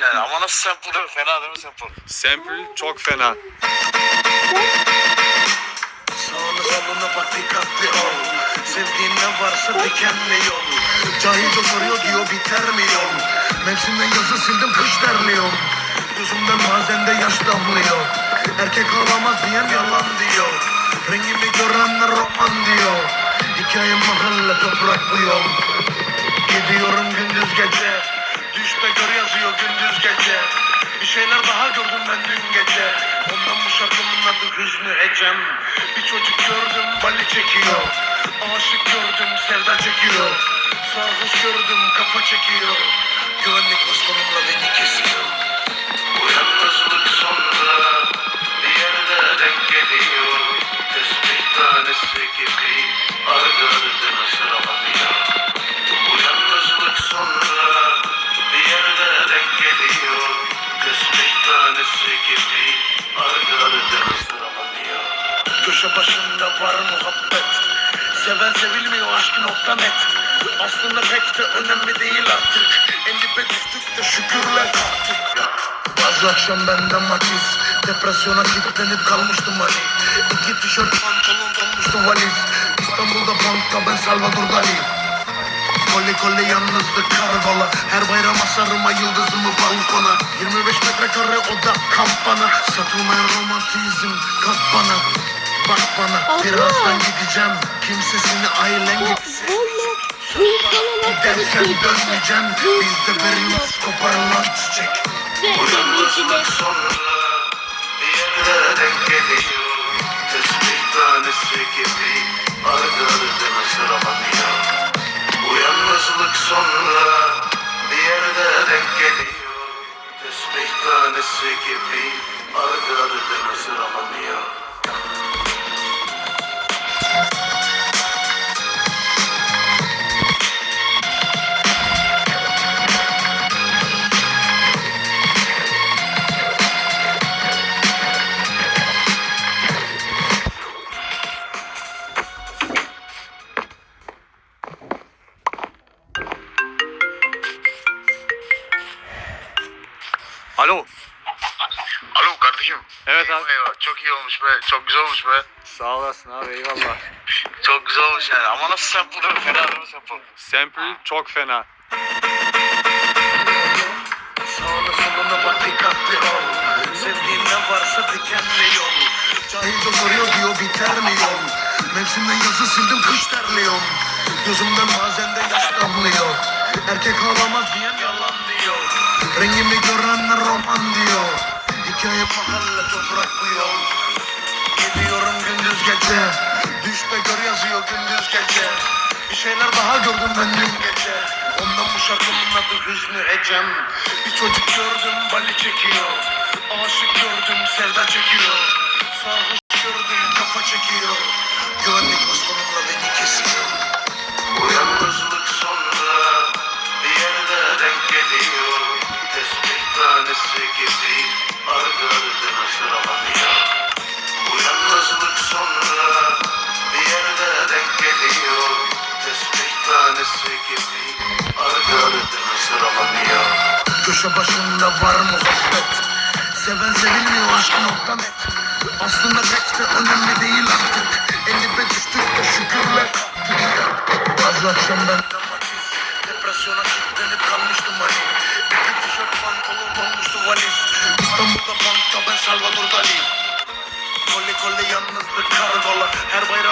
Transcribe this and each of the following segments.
yani ama nasıl sample fena değil mi sample? Sample çok fena. Sağına soluna bak dikkatli ol. Sevdiğin ne varsa dikenli yol. Cahilce soruyor diyor biter mi yol? Mevsimden yazı sildim kış terliyor Gözümden bazen de yaş damlıyor. Erkek ağlamaz diyen yalan diyor. Rengimi görenler roman diyor. Hikayem mahalle toprak bu yol. Gidiyorum gündüz gece Düşte gör yazıyor gündüz gece. Bir şeyler daha gördüm ben dün gece. Ondan bu şarkımın adı Hüznü Ecem. Bir çocuk gördüm bali çekiyor. Aşık gördüm sevda çekiyor. Sarhoş gördüm kafa çekiyor. Güvenlik bastonumla beni kesiyor. Bu yalnızlık sonra? Bir yerde denk geliyor. Tesbih tanesi gibi ardı ardına sıralanıyor var muhabbet. Seven sevilmiyor aşkı nokta net Aslında pek de önemli değil artık. En düştük de şükürler kalktık Bazı akşam bende matiz. Depresyona kilitlenip kalmıştım hani İki tişört pantolon dolmuştu valiz. İstanbul'da bankta ben Salvador Dali Koli koli yalnızlık karvala. Her bayram asarıma yıldızımı balkona. 25 metrekare oda kamp bana Satılmayan romantizm kat bana Bak bana birazdan gideceğim. Kimsesini ailen gibi Gidersen dönmeyeceğim. Bizde verilmez koparılan çiçek. Yalnızlık sonra. Bir yere denk geliyor. Tesbih tanesi gibi Ardı ardına Alo kardeşim. Evet abi. Eyvah. Çok iyi olmuş be. Çok güzel olmuş be. Sağ olasın abi eyvallah. Çok güzel olmuş yani ama nasıl sample fena değil mi sample? Sample çok fena. Sağına soluna bak dikkatli ol Sevdiğin ne varsa dikenli yol Cahilce soruyor diyor biter mi yol Mevsimden yazı sildim kış terliyor Gözümden bazen de yaş damlıyor Erkek ağlamaz diyen yalan diyor Rengimi görenler roman diyor Hikaye mahalle toprak bu yol Gidiyorum gündüz gece. Düşte gör yazıyor gündüz gece. Bir şeyler daha gördüm ben dün gece. Ondan bu şarkımın adı Hüznü Ecem. Bir çocuk gördüm bali çekiyor. Aşık gördüm sevda çekiyor. Sarhoş gördüm kafa çekiyor. Güvenlik bastonumla sevilmiyor aşkı nokta Aslında pek de önemli değil artık. En dibe düştük de şükürler. Bazı akşam benden matiz Depresyona kilitlenip kalmıştım hani İki tişört pantolon dolmuştu valiz. İstanbul'da bankta ben Salvador Dali. Koli koli yalnızlık kargola Her bayram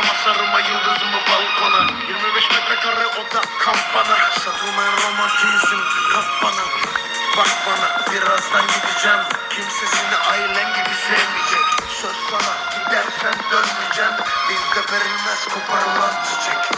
verilmez koparılan çiçek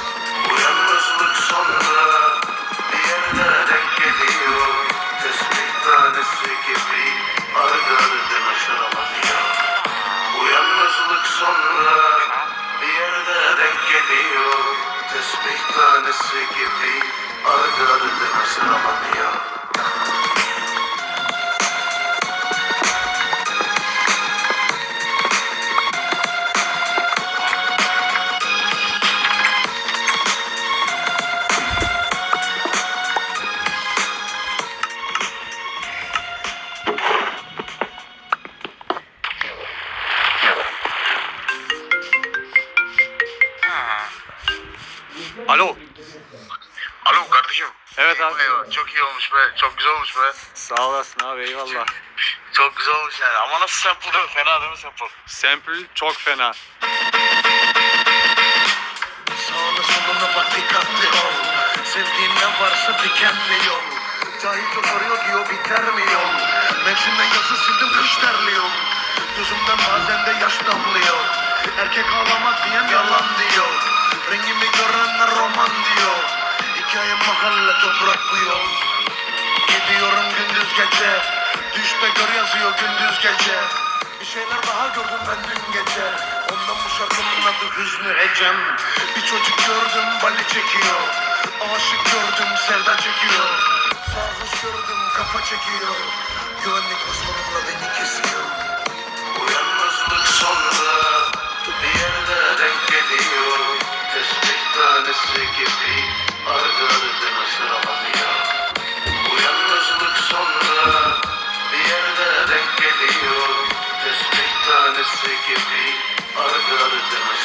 Alo. Alo kardeşim. Evet abi. Eyvallah. Çok iyi olmuş be. Çok güzel olmuş be. Sağ olasın abi eyvallah. Çok güzel olmuş yani. Ama nasıl sample değil mi? Fena değil mi sample? Sample çok fena. Sağına soluna bak dikkatli ol Sevdiğin ne varsa dikenli yol Cahilce soruyor diyor biter mi yol Mevsimden yazı sildim kış terliyor Gözümden bazen de yaş damlıyor Erkek ağlamaz diyen yalan diyor Rengimi görenler roman diyor. Hikaye mahalle toprak bu yol Gidiyorum gündüz gece. Düşte gör yazıyor gündüz gece. Bir şeyler daha gördüm ben dün gece. Ondan bu şarkının adı Hüznü Ecem. Bir çocuk gördüm bali çekiyor. Aşık gördüm sevda çekiyor. Sarhoş gördüm kafa çekiyor. Güvenlik basmanımla beni tanesi gibi Ardı ardına sıralanıyor Uyanmazlık sonra bir geliyor Tesbih tanesi gibi ardı ardına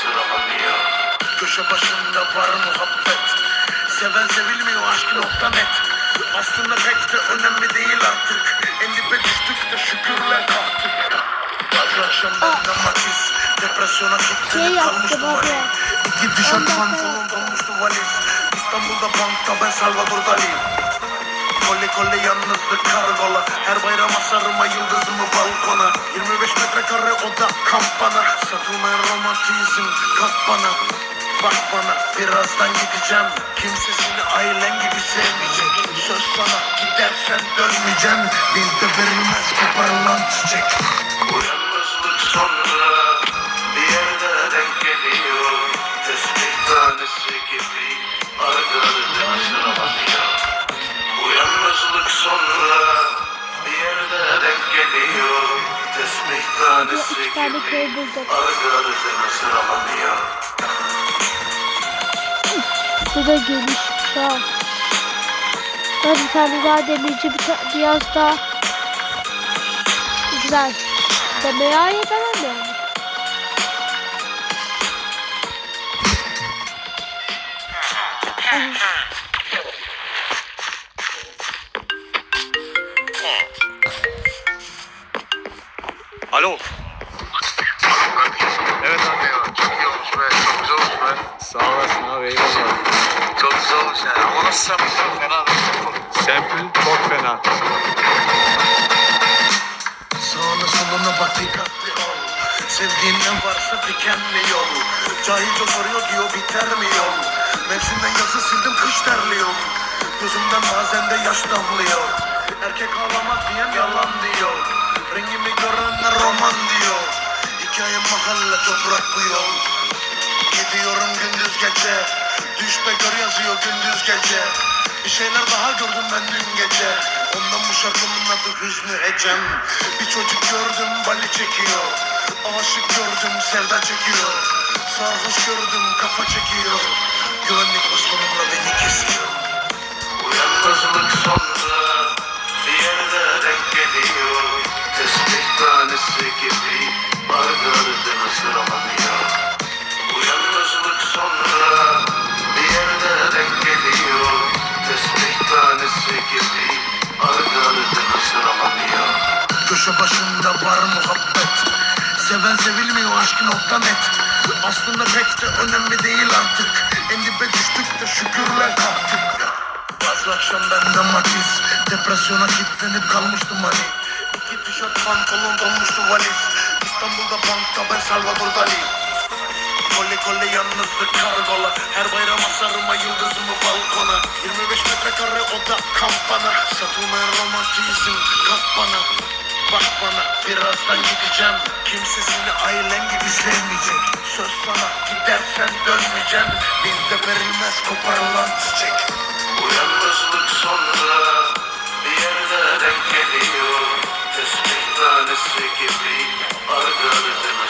Köşe başında var muhabbet. Seven sevilmiyor aşk nokta net. Aslında pek de önemli değil artık. En dibe düştük de şükürler kalktık Akşam benden Depresyona Şey kilitlenip yaptı kalmıştım İki tişört pantolon valiz. İstanbul'da bankta ben Salvador Dali Kole kole yalnızlık kargola. Her bayram asarıma yıldızımı balkona. 25 metrekare oda kampana. Satılmayan romantizm kalk bana. Bak bana birazdan gideceğim. Kimse seni ailen gibi sevmeyecek. Söz sana gidersen dönmeyeceğim. Bizde verilmez koparılan çiçek. Uyanmazlık tane gibi köy bulduk. Bu da gelişmiş ha. Ben bir tane daha demirci bir ta- biraz daha güzel. Demeye ait edemem yani. Olmuş yani. Ama nasıl sample? Fena çok fena. Sağına soluna bak dikkatli ol. Sevdiğin ne varsa dikenli yol Cahilce soruyor diyor biter mi yol? Mevsimden yazı sildim kış terliyor Gözümden bazen de yaş damlıyor. Erkek ağlamaz diyen yalan diyor. Rengimi görenler roman diyor. Hikaye mahalle toprak bu yol. Gidiyorum gündüz gece Düşte gör yazıyor gündüz gece. Bir şeyler daha gördüm ben dün gece. Ondan bu şarkımın adı Hüznü Ecem. Bir çocuk gördüm bali çekiyor. Aşık gördüm sevda çekiyor. Sarhoş gördüm kafa çekiyor. Güvenlik basmanımla beni kesiyor. Uyanmazlık sonra bir yerde denk geliyor. Tesbih tanesi gibi ardı ardına sıralanıyor Seven sevilmiyor aşk nokta net Aslında pek de önemli değil artık. En dibe düştük de şükürler kalktık. Bazı akşam benden matiz. Depresyona kilitlenip kalmıştım hani. İki tişört pantolon dolmuştu valiz. İstanbul'da bankta ben Salvador Dali Kole kole yalnızlık kargola. Her bayram asarıma yıldızımı balkona. 25 metrekare oda kampana. Satılmayan romantizm bana birazdan gideceğim. Kimse seni ailen gibi sevmeyecek. Söz sana gidersen dönmeyeceğim. Bizde verilmez koparılan çiçek. Uyanmazlık sonra bir yerde denk geliyor. Tesbih tanesi gibi ardı ardına